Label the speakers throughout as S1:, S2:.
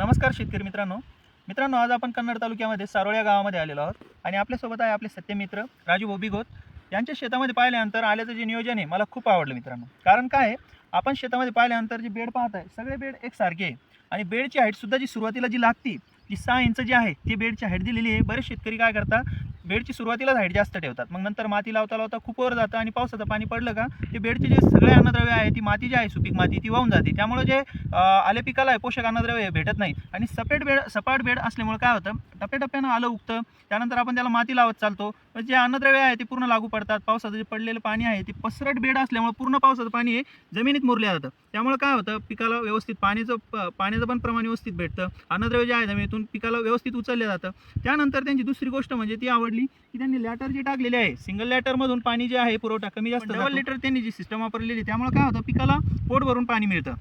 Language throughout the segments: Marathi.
S1: नमस्कार शेतकरी मित्रांनो. मित्रांनो आज आपण कन्नड तालुक्यामध्ये सारोळ्या गावामध्ये आलेलो आहोत आणि आपल्यासोबत आहे आपले सत्यमित्र राजू बोबिगोत. यांच्या शेतामध्ये पाहिल्यानंतर आल्याचं जे नियोजन आहे मला खूप आवडलं मित्रांनो. कारण काय आहे आपण शेतामध्ये पाहिल्यानंतर जे बेड पाहत आहे सगळे बेड एकसारखे आहे. आणि बेडची हाईटसुद्धा जी सुरुवातीला जी लागती जी सहा इंच जी आहे ती बेडची हाईट दिलेली आहे. बरेच शेतकरी काय करतात बेडची सुरुवातीलाच हाईट जास्त ठेवतात. मग नंतर माती लावता लावता खूप वर जातं आणि पावसाचं पाणी पडलं का ते बेडचे जे सगळे अन्नद्रव्य आहे ती माती जी आहे सुपीक माती ती वाहून जाते. त्यामुळे जे आले पिकाला आहे पोषक अन्नद्रव्य हे भेटत नाही. आणि सपेट बेड सपाट बेड असल्यामुळे काय होतं टप्प्याटप्प्यानं आलं उगतं त्यानंतर आपण त्याला माती लावत चालतो. पण जे अन्नद्रव्य आहे ते पूर्ण लागू पडतात. पावसाचं जे पडलेलं पाणी आहे ते पसरट बेड असल्यामुळे पूर्ण पावसाचं पाणी हे जमिनीत मुरलं जातं. त्यामुळे काय होतं पिकाला व्यवस्थित पाण्याचं प- पाण्याचं पण प्रमाण व्यवस्थित भेटतं. अन्नद्रव्य जे आहे जमिनीतून पिकाला व्यवस्थित उचललं जातं. त्यानंतर त्यांची दुसरी गोष्ट म्हणजे ती आवड आवडली की त्यांनी लॅटर जे टाकलेले आहे सिंगल लॅटरमधून पाणी जे आहे पुरवठा कमी जास्त डबल लिटर त्यांनी जी सिस्टम वापरलेली त्यामुळे काय होतं पिकाला पोट भरून पाणी मिळतं.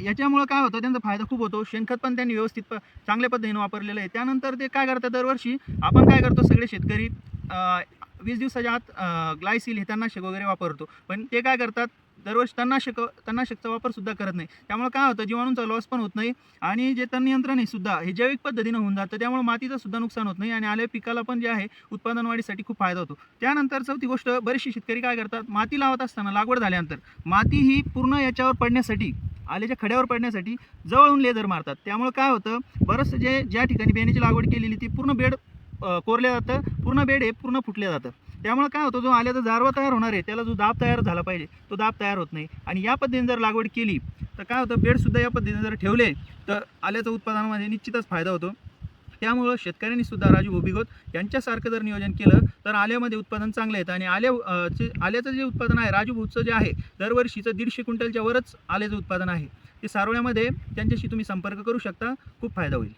S1: याच्यामुळं काय होतं त्यांचा फायदा खूप होतो. शेणखत पण त्यांनी व्यवस्थित प- चांगल्या पद्धतीने वापरलेलं आहे. त्यानंतर ते काय करतात दरवर्षी आपण काय करतो सगळे शेतकरी वीस दिवसाच्या आत ग्लायसिल हे तणनाशक वगैरे वापरतो. पण ते काय करतात दरवर्षी तणनाशक तणनाशकचा वापर सुद्धा करत नाही. त्यामुळे काय होतं जीवाणूंचा लॉस पण होत नाही आणि जे तण नियंत्रण आहे सुद्धा हे जैविक पद्धतीनं होऊन जातं त्यामुळे मातीचं सुद्धा नुकसान होत नाही आणि आल्या पिकाला पण जे आहे उत्पादन वाढीसाठी खूप फायदा होतो. त्यानंतर चौथी गोष्ट बरेचसे शेतकरी काय करतात माती लावत असताना लागवड झाल्यानंतर माती ही पूर्ण याच्यावर पडण्यासाठी आल्याच्या खड्यावर पडण्यासाठी जवळून लेदर मारतात. त्यामुळे काय होतं बरंचसं जे ज्या ठिकाणी बेण्याची लागवड केलेली ती पूर्ण बेड कोरल्या कोरलं जातं पूर्ण बेड हे पूर्ण फुटलं जातं. त्यामुळे काय होतं जो आल्याचा जारवा तयार होणार आहे त्याला जो दाब तयार झाला पाहिजे तो दाब तयार होत नाही. आणि या पद्धतीने जर लागवड केली तर काय होतं बेडसुद्धा या पद्धतीने जर ठेवले तर आल्याचं उत्पादनामध्ये निश्चितच फायदा होतो. त्यामुळं शेतकऱ्यांनी सुद्धा राजू भोबिगोत यांच्यासारखं जर नियोजन केलं तर आल्यामध्ये उत्पादन चांगलं येतं. आणि आल्या आल्याचं जे उत्पादन आहे राजू भूतचं जे आहे दरवर्षीचं दीडशे क्विंटलच्या वरच आल्याचं उत्पादन आहे. ते सारोळ्यामध्ये त्यांच्याशी तुम्ही संपर्क करू शकता खूप फायदा होईल.